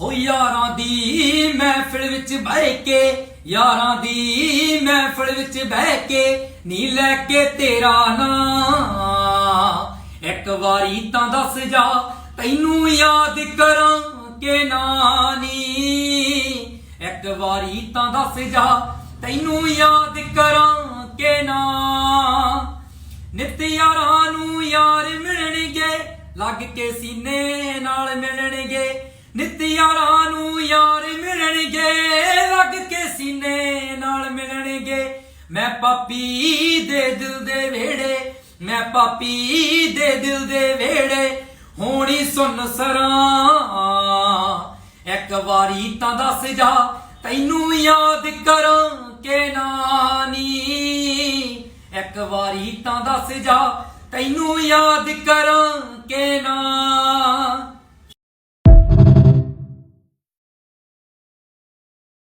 ਹੋ ਯਾਰਾਂ ਦੀ ਮਹਿਫਿਲ ਵਿੱਚ ਬਹਿ ਕੇ, ਯਾਰਾਂ ਦੀ ਮਹਿਫਿਲ ਵਿੱਚ ਬਹਿ ਕੇ ਨੀ ਲੈ ਕੇ ਤੇਰਾ ਨਾਂ। ਇੱਕ ਵਾਰੀ ਤਾਂ ਦੱਸ ਜਾ, ਤੈਨੂੰ ਯਾਦ ਕਰਾਂ ਕਿ ਨਾ ਨੀ ਇੱਕ ਵਾਰੀ ਤਾਂ ਦੱਸ ਜਾ, ਤੈਨੂੰ ਯਾਦ ਕਰਾਂ ਕਿ ਨਾ। ਨਿਤ ਯਾਰਾਂ ਨੂੰ ਯਾਰ ਮਿਲਣਗੇ, ਲੱਗ ਕੇ ਸੀਨੇ ਨਾਲ ਮਿਲਣਗੇ। ਨਿਤ ਯਾਰਾਂ ਨੂੰ ਯਾਰ ਮਿਲਣਗੇ ਲੱਗ ਕੇ ਸੀਨੇ ਨਾਲ ਮਿਲਣਗੇ। ਮੈਂ ਪਾਪੀ ਦੇ ਦਿਲ ਦੇ ਵੇੜੇ ਮੈਂ ਪਾਪੀ ਦੇ ਦਿਲ ਦੇ ਵੇੜੇ ਹੋਣੀ ਸੁਣ ਸਰਾਂ। ਇੱਕ ਵਾਰੀ ਤਾਂ ਦੱਸ ਜਾ, ਤੈਨੂੰ ਯਾਦ ਕਰਾਂ ਕੇ ਨਾਨੀ। ਇੱਕ ਵਾਰੀ ਤਾਂ ਦੱਸ ਜਾ, ਤੈਨੂੰ ਯਾਦ ਕਰਾਂ ਕੇ ਨਾ